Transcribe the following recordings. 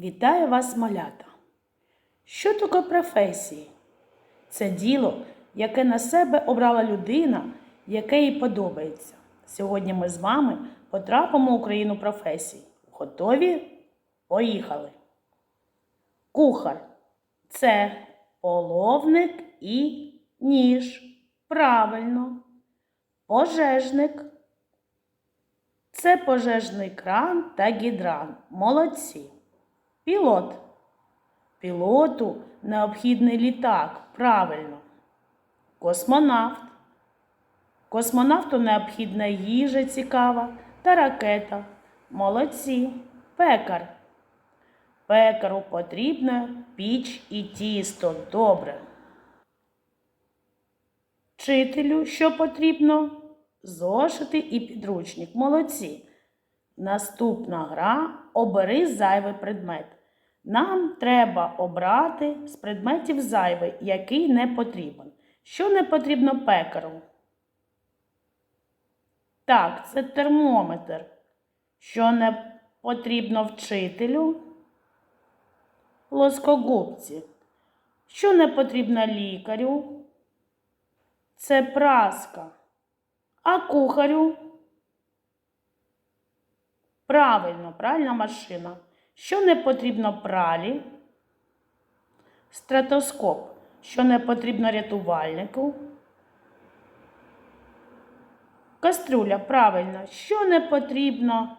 Вітаю вас, малята! Що таке професії? Це діло, яке на себе обрала людина, яке їй подобається. Сьогодні ми з вами потрапимо у країну професій. Готові? Поїхали! Кухар це половник і ніж. Правильно. Пожежник. Це пожежний кран та гідран. Молодці. Пілот. Пілоту необхідний літак. Правильно. Космонавт. Космонавту необхідна їжа цікава та ракета. Молодці. Пекар. Пекару потрібна піч і тісто. Добре. Вчителю, що потрібно? Зошити і підручник. Молодці. Наступна гра обери зайвий предмет. Нам треба обрати з предметів зайвий, який не потрібен. Що не потрібно пекару? Так, це термометр. Що не потрібно вчителю? Плоскогубці. Що не потрібно лікарю? Це праска. А кухарю? Правильно, пральна машина. Що не потрібно пралі? Стратоскоп. Що не потрібно рятувальнику? Кастрюля, правильно. Що не потрібно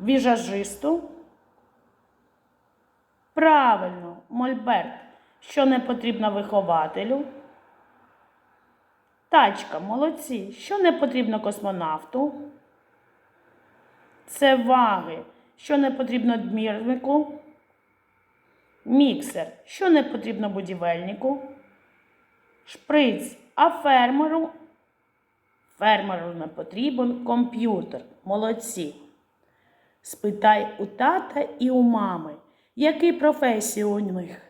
віжажисту? Правильно, мольберт. Що не потрібно вихователю? Тачка, молодці. Що не потрібно космонавту? Це ваги. Що не потрібно дмірнику? Міксер. Що не потрібно будівельнику? Шприц. А фермеру? Фермеру не потрібен комп'ютер. Молодці. Спитай у тата і у мами, які професії у них.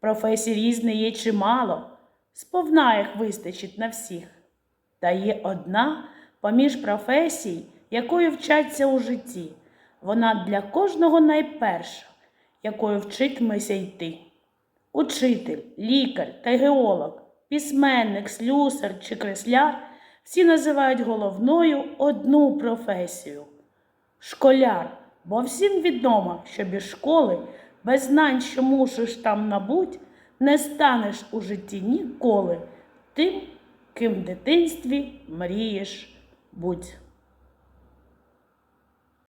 Професій різних є чимало, сповна їх вистачить на всіх. Та є одна поміж професій, якою вчаться у житті. Вона для кожного найперша, якою вчитиметься йти. Учитель, лікар та геолог, письменник, слюсар чи кресляр всі називають головною одну професію школяр, бо всім відомо, що без школи, без знань, що мусиш там набуть, не станеш у житті ніколи тим, ким в дитинстві мрієш будь.